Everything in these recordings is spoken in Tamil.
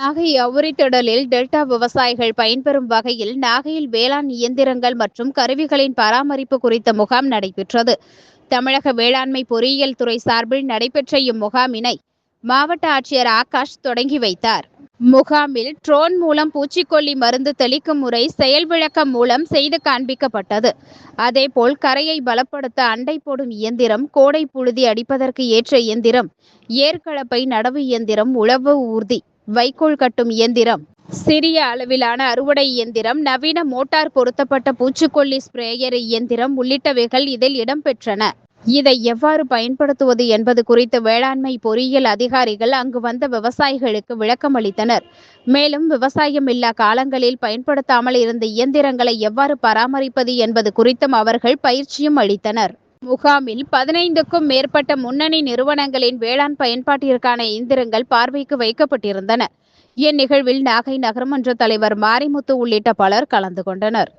நாகை அவுரித்திடலில் டெல்டா விவசாயிகள் பயன்பெறும் வகையில் நாகையில் வேளாண் இயந்திரங்கள் மற்றும் கருவிகளின் பராமரிப்பு குறித்த முகாம் நடைபெற்றது. தமிழக வேளாண்மை பொறியியல் துறை சார்பில் நடைபெற்ற இம்முகாமினை மாவட்ட ஆட்சியர் ஆகாஷ் தொடங்கி வைத்தார். முகாமில் ட்ரோன் மூலம் பூச்சிக்கொல்லி மருந்து தெளிக்கும் முறை செயல் விளக்கம் மூலம் செய்து காண்பிக்கப்பட்டது. அதேபோல் கரையை பலப்படுத்த அண்டை போடும் இயந்திரம் கோடை புழுதி அடிப்பதற்கு ஏற்ற இயந்திரம் ஏர்கலப்பை நடவு இயந்திரம் உழவு ஊர்தி வைக்கோல் கட்டும் இயந்திரம். சிறிய அளவிலான அறுவடை இயந்திரம் நவீன மோட்டார் பொருத்தப்பட்ட பூச்சிக்கொல்லி ஸ்ப்ரேயர் இயந்திரம் உள்ளிட்டவைகள் இதில் இடம்பெற்றன. இதை எவ்வாறு பயன்படுத்துவது என்பது குறித்து வேளாண்மை பொறியியல் அதிகாரிகள் அங்கு வந்த விவசாயிகளுக்கு விளக்கம் அளித்தனர். மேலும் விவசாயம் இல்லா காலங்களில் பயன்படுத்தாமல் இருந்த இயந்திரங்களை எவ்வாறு பராமரிப்பது என்பது குறித்தும் அவர்கள் பயிற்சியும் அளித்தனர். முகாமில் பதினைந்துக்கும் மேற்பட்ட முன்னணி நிறுவனங்களின் வேளாண் பயன்பாட்டிற்கான இயந்திரங்கள் பார்வைக்கு வைக்கப்பட்டிருந்தன. இந்நிகழ்வில் நாகை நகரமன்ற தலைவர் மாரிமுத்து உள்ளிட்ட பலர் கலந்து கொண்டனர்.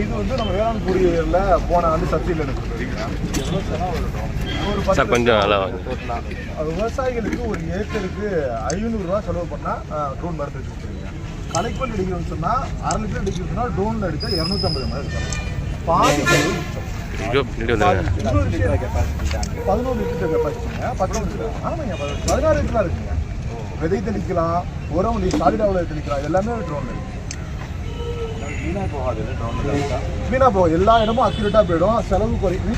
இது வந்து நம்ம வேளாண் பொறியியலில் போன ஆண்டு சப்சிடியில் எனக்கு சார் கொஞ்சம் நல்லா விவசாயிகளுக்கு ஒரு ஏக்கருக்கு ஐநூறுரூவா செலவு பண்ணால் ட்ரோன் மருந்து வச்சு கொடுத்துருக்கீங்க களைக்கொல்லி அடிக்கணும்னு சொன்னால் அரை லிட்டர் அடிக்கணும்னா ட்ரோனில் அடித்தா இரநூத்தம்பது மணி நேரம் பாதி பதினோரு லிட்டர் கெப்பாசிட்டிங்க பத்தொன்று லிட்டர். ஆமாங்க பதினாறு லிட்டர்லாம் இருக்குங்க. விதை தெளிக்கலாம் உரம் நீ சாலிடாவில் தெளிக்கலாம். எல்லாமே ட்ரோன் இருக்கு வீணா போகும் எல்லா இடமும் அக்யூரேட்டாக போயிடும். செலவு குறையும்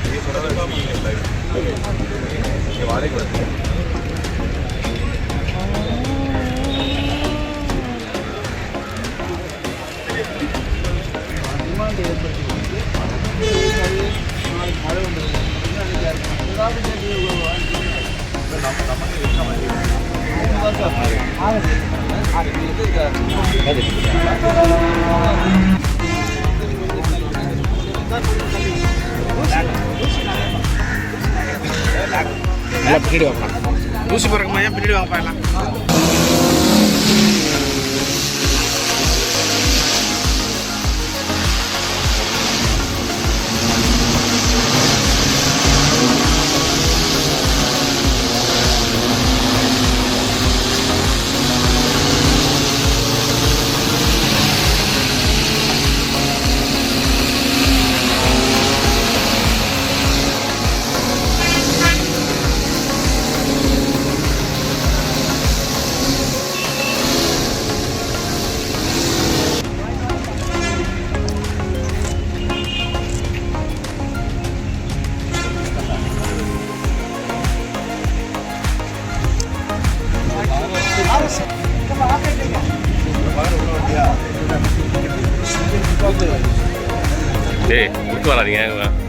எல்லாம் பின்னாடி வாப்பா ஊசி பிறகு மையம் பின்னாடி வாப்பா எல்லாம் 对，不错了，你看什么？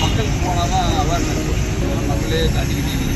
மக்களுக்கு போனால் தான் அவேர்னஸ் மக்களே காட்டிக்கிட்டே